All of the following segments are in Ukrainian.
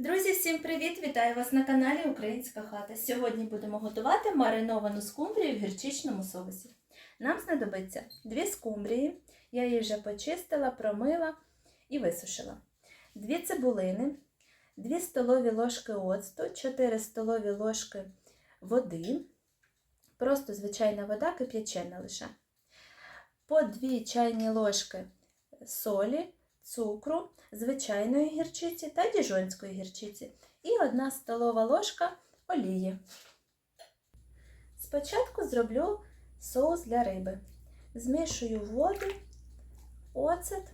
Друзі, всім привіт! Вітаю вас на каналі Українська хата. Сьогодні будемо готувати мариновану скумбрію в гірчичному соусі. Нам знадобиться 2 скумбрії, я її вже почистила, промила і висушила. 2 цибулини, 2 столові ложки оцту, 4 столові ложки води, просто звичайна вода, кип'ячена лише, по 2 чайні ложки солі, цукру, звичайної гірчиці та діжонської гірчиці і 1 столова ложка олії. Спочатку зроблю соус для риби. Змішую воду, оцет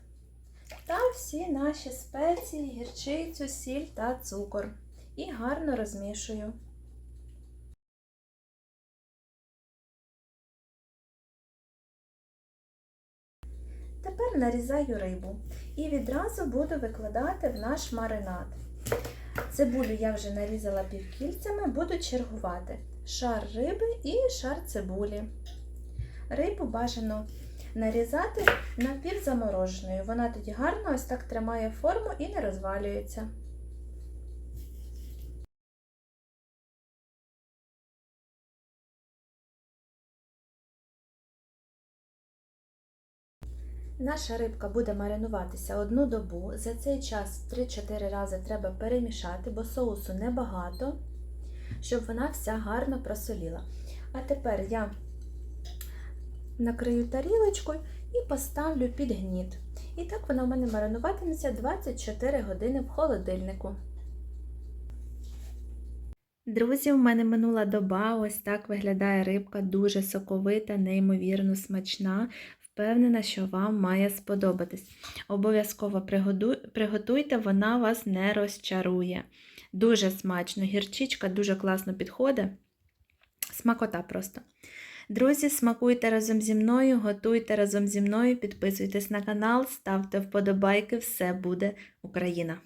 та всі наші спеції, гірчицю, сіль та цукор. І гарно розмішую. Тепер нарізаю рибу і відразу буду викладати в наш маринад. Цибулю я вже нарізала півкільцями, буду чергувати шар риби і шар цибулі. Рибу бажано нарізати напівзамороженою. Вона тоді гарно ось так тримає форму і не розвалюється. Наша рибка буде маринуватися одну добу. За цей час 3-4 рази треба перемішати, бо соусу небагато, щоб вона вся гарно просоліла. А тепер я накрию тарілочкою і поставлю під гніт. І так вона в мене маринуватиметься 24 години в холодильнику. Друзі, в мене минула доба, ось так виглядає рибка, дуже соковита, неймовірно смачна. Впевнена, що вам має сподобатись. Обов'язково приготуйте, вона вас не розчарує. Дуже смачно, гірчичка дуже класно підходить. Смакота просто. Друзі, смакуйте разом зі мною, готуйте разом зі мною, підписуйтесь на канал, ставте вподобайки, все буде Україна!